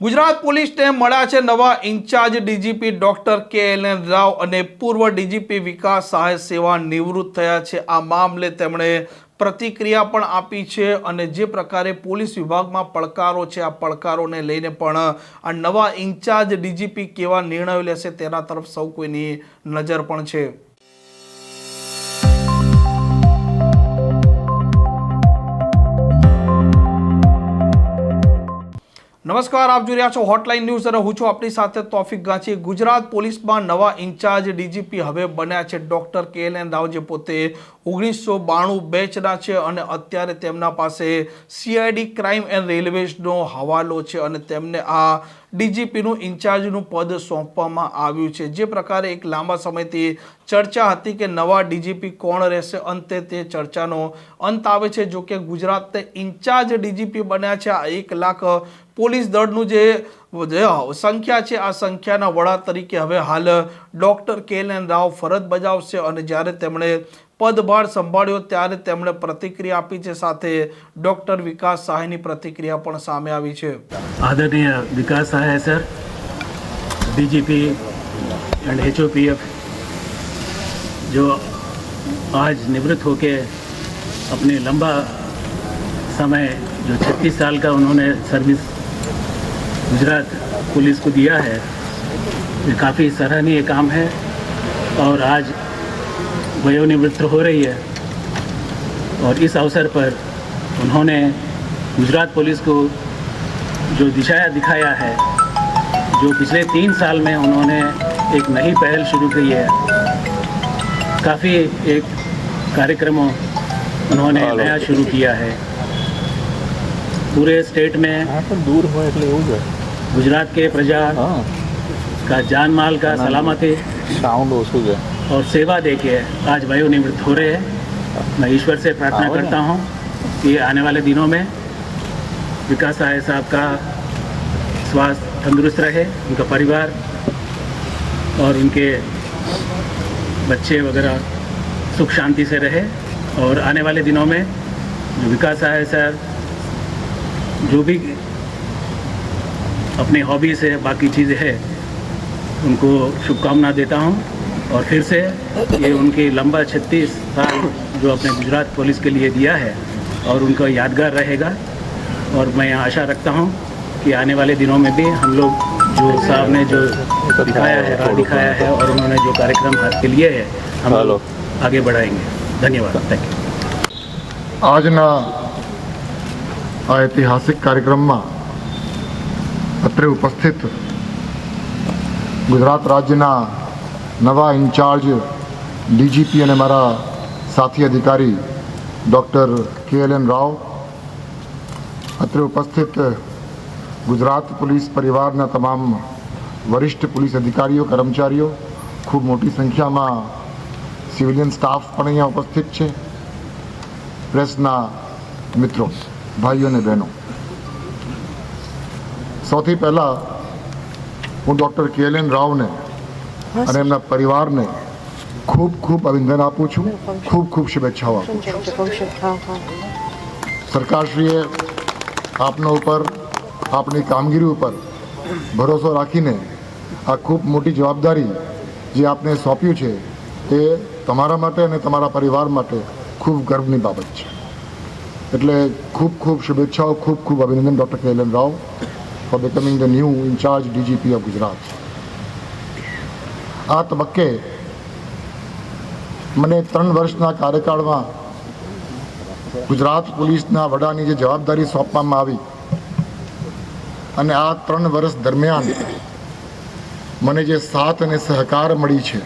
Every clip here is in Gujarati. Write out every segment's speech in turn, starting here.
ગુજરાત પોલીસને મળ્યા છે નવા in charge DGP doctor K L N Rao અને પૂર્વ ડીજીપી વિકાસ સહાય સેવા નિવૃત્ત થયા છે. આ મામલે તેમણે પ્રતિક્રિયા પણ આપી છે અને જે પ્રકારે પોલીસ વિભાગમાં પડકારો છે, આ પડકારોને લઈને પણ આ નવા ઇન્ચાર્જ ડીજીપી કેવા નિર્ણયો લેશે તેના તરફ સૌ કોઈની નજર પણ છે. નમસ્કાર, આપ જોઈ રહ્યા છો હોટલાઇન ન્યૂઝ અને હું છું આપણી સાથે તોફિક ગાંચી ગુજરાત પોલીસમાં નવા ઇન્ચાર્જ ડીજીપી હવે બન્યા છે ડૉક્ટર કે એલ એન રાવ, જે પોતે ઓગણીસો બાણું બેચના છે અને અત્યારે તેમના પાસે સીઆઈડી ક્રાઇમ એન્ડ રેલવેઝનો હવાલો છે અને તેમને આ ડીજીપીનું ઇન્ચાર્જનું પદ સોંપવામાં આવ્યું છે. જે પ્રકારે એક લાંબા સમયથી ચર્ચા હતી કે નવા ડીજીપી કોણ રહેશે, અંતે તે ચર્ચાનો અંત આવે છે. જો કે ગુજરાતને ઇન્ચાર્જ ડીજીપી બન્યા છે આ એક લાખ પોલીસ દળનું જે જે સંખ્યા છે આ સંખ્યાના વડા તરીકે હવે હાલ doctor K L N Rao ફરજ બજાવશે અને જ્યારે તેમણે પદભાર સંભાળ્યો ત્યારે તેમણે પ્રતિક્રિયા આપી છે સાથે ડોક્ટર વિકાસ સહાયની પ્રતિક્રિયા પણ સામે આવી છે आदरणीय Vikas Sahay sir DGP and HOPF जो आज निवृत्त होके अपने लंबा समय जो 36 साल का उन्होंने सर्विस गुजरात पुलिस को दिया है। ये काफ़ी सराहनीय काम है और आज वयोनिवृत्त हो रही है। और इस अवसर पर उन्होंने गुजरात पुलिस को जो दिशाया दिखाया है जो पिछले तीन साल में उन्होंने एक नई पहल शुरू की है काफ़ी एक कार्यक्रमों उन्होंने नया शुरू किया है। पूरे स्टेट में હા પણ દૂર હોય એટલે એવું જ હોય गुजरात के प्रजा હા का जान माल का सलामती સાઉન્ડ ઓછું છે और सेवा देके आज वयोनिवृत्त हो रहे हैं मैं ईश्वर से प्रार्थना आओ ना। करता हूँ कि आने वाले दिनों में विकास सहाय साहब का स्वास्थ्य तंदुरुस्त रहे उनका परिवार और उनके बच्चे वगैरह सुख शांति से रहे और आने वाले दिनों में जो विकास सहाय सर जो भी अपने हॉबीज़ है बाकी चीज़ें है उनको शुभकामना देता हूँ। और फिर से ये उनके लंबा छत्तीस साल जो अपने गुजरात पुलिस के लिए दिया है और उनका यादगार रहेगा। और मैं आशा रखता हूँ कि आने वाले दिनों में भी हम लोग जो साहब ने जो दिखाया है राह दिखाया है और उन्होंने जो कार्यक्रम हाथ के लिए है हम लोग आगे बढ़ाएँगे। धन्यवाद। थैंक यू आज ना આ ઐતિહાસિક કાર્યક્રમમાં અત્રે ઉપસ્થિત ગુજરાત રાજ્યના નવા ઇન્ચાર્જ ડીજીપી અને મારા સાથી અધિકારી ડૉક્ટર કે એલ એન રાવ, અત્રે ઉપસ્થિત ગુજરાત પોલીસ પરિવારના તમામ વરિષ્ઠ પોલીસ અધિકારીઓ, કર્મચારીઓ, ખૂબ મોટી સંખ્યામાં સિવિલિયન સ્ટાફ પણ અહીંયા ઉપસ્થિત છે, પ્રેસના મિત્રો. ભાઈઓ અને બહેનો. સૌથી પહેલાં હું ડૉક્ટર કે એલ એન રાવને અને એમના પરિવારને ખૂબ ખૂબ અભિનંદન આપું છું. ખૂબ ખૂબ શુભેચ્છાઓ આપું છું. સરકારશ્રીએ આપના ઉપર આપની કામગીરી ઉપર ભરોસો રાખીને આ ખૂબ મોટી જવાબદારી જે આપને સોંપ્યું છે એ તમારા માટે અને તમારા પરિવાર માટે ખૂબ ગર્વની બાબત છે. એટલે ખૂબ ખૂબ શુભેચ્છાઓ, ખૂબ ખૂબ અભિનંદન, doctor K L N Rao for becoming the new in charge DGP of Gujarat આ તબક્કે મને ત્રણ વર્ષના કાર્યકાળમાં ગુજરાત પોલીસના વડાની જે જવાબદારી સોંપવામાં આવી અને આ ત્રણ વર્ષ દરમિયાન મને જે સાથ અને સહકાર મળી છે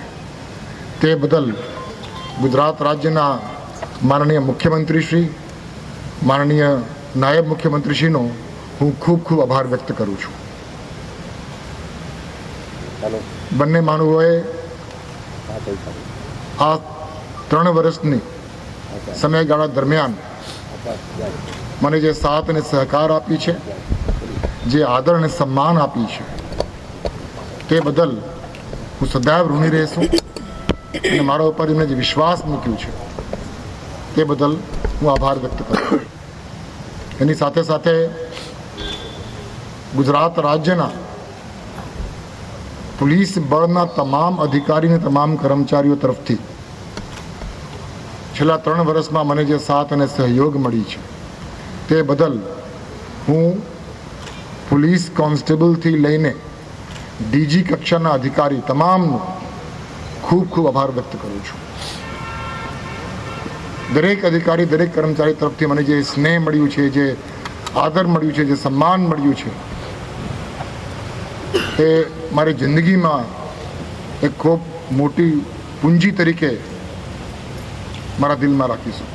તે બદલ ગુજરાત રાજ્યના માનનીય મુખ્યમંત્રીશ્રી માનનીય નાયબ મુખ્યમંત્રીશ્રીનો હું ખૂબ ખૂબ આભાર વ્યક્ત કરું છું. બંને માનવોએ આ ત્રણ વર્ષની સમયગાળા દરમિયાન મને જે સાથ અને સહકાર આપી છે જે આદર અને સન્માન આપી છે તે બદલ હું સદૈવ ઋણી રહેશું અને મારા ઉપર એમણે જે વિશ્વાસ મૂક્યું છે તે બદલ હું આભાર વ્યક્ત કરું એની સાથે સાથે ગુજરાત રાજ્યના પોલીસ બળના તમામ અધિકારી અને તમામ કર્મચારીઓ તરફથી છેલ્લા ત્રણ વર્ષમાં મને જે સાથ અને સહયોગ મળી છે, તે બદલ હું પોલીસ કોન્સ્ટેબલથી લઈને ડીજી કક્ષાના અધિકારી તમામનો ખૂબ ખૂબ આભાર વ્યક્ત કરું છું. દરેક અધિકારી, દરેક કર્મચારી તરફથી મને જે સ્નેહ મળ્યું છે, જે આદર મળ્યું છે, જે સન્માન મળ્યું છે, એ મારી જિંદગીમાં એક ખૂબ મોટી પૂંજી તરીકે મારા દિલમાં રાખીશું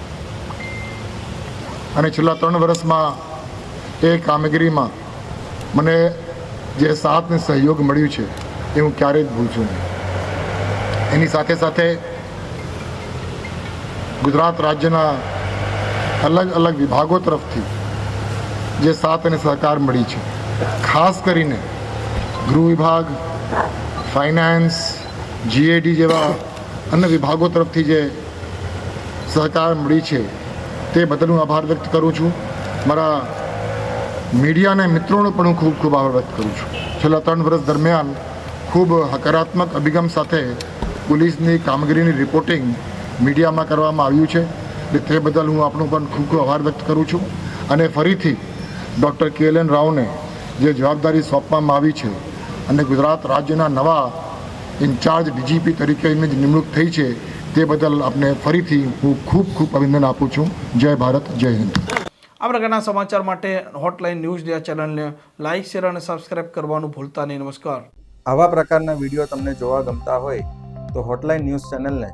અને છેલ્લા ત્રણ વર્ષમાં એ કામગીરીમાં મને જે સાથ સહયોગ મળ્યું છે, એ હું ક્યારેય ભૂલશું નહીં એની સાથે સાથે ગુજરાત રાજ્યના અલગ અલગ વિભાગો તરફથી જે સાથ અને સહકાર મળી છે. ખાસ કરીને ગૃહ વિભાગ, ફાઇનાન્સ જીએડી જેવા અન્ય વિભાગો તરફથી જે સહકાર મળી છે તે બદલ હું આભાર વ્યક્ત કરું છું. મારા મીડિયાના મિત્રોનો પણ હું ખૂબ ખૂબ આભાર વ્યક્ત કરું છું. છેલ્લા ત્રણ વર્ષ દરમિયાન ખૂબ હકારાત્મક અભિગમ સાથે પોલીસની કામગીરીની રિપોર્ટિંગ મીડિયામાં કરવામાં આવ્યું છે એટલે તે બદલ હું આપનો પણ ખૂબ ખૂબ આભાર વ્યક્ત કરું છું. અને ફરીથી ડૉક્ટર કે એલ એન રાવને જે જવાબદારી સોંપવામાં આવી છે અને ગુજરાત રાજ્યના નવા ઇન્ચાર્જ ડીજીપી તરીકે એમની જે નિમણૂક થઈ છે તે બદલ આપને ફરીથી હું ખૂબ ખૂબ અભિનંદન આપું છું. જય ભારત જય હિન્દ. આ પ્રકારના સમાચાર માટે હોટલાઇન ન્યૂઝ ડિયા ચેનલને લાઇક શેર અને સબસ્ક્રાઇબ કરવાનું ભૂલતા નહીં. નમસ્કાર. આવા પ્રકારના વીડિયો તમને જોવા ગમતા હોય તો હોટલાઇન ન્યૂઝ ચેનલને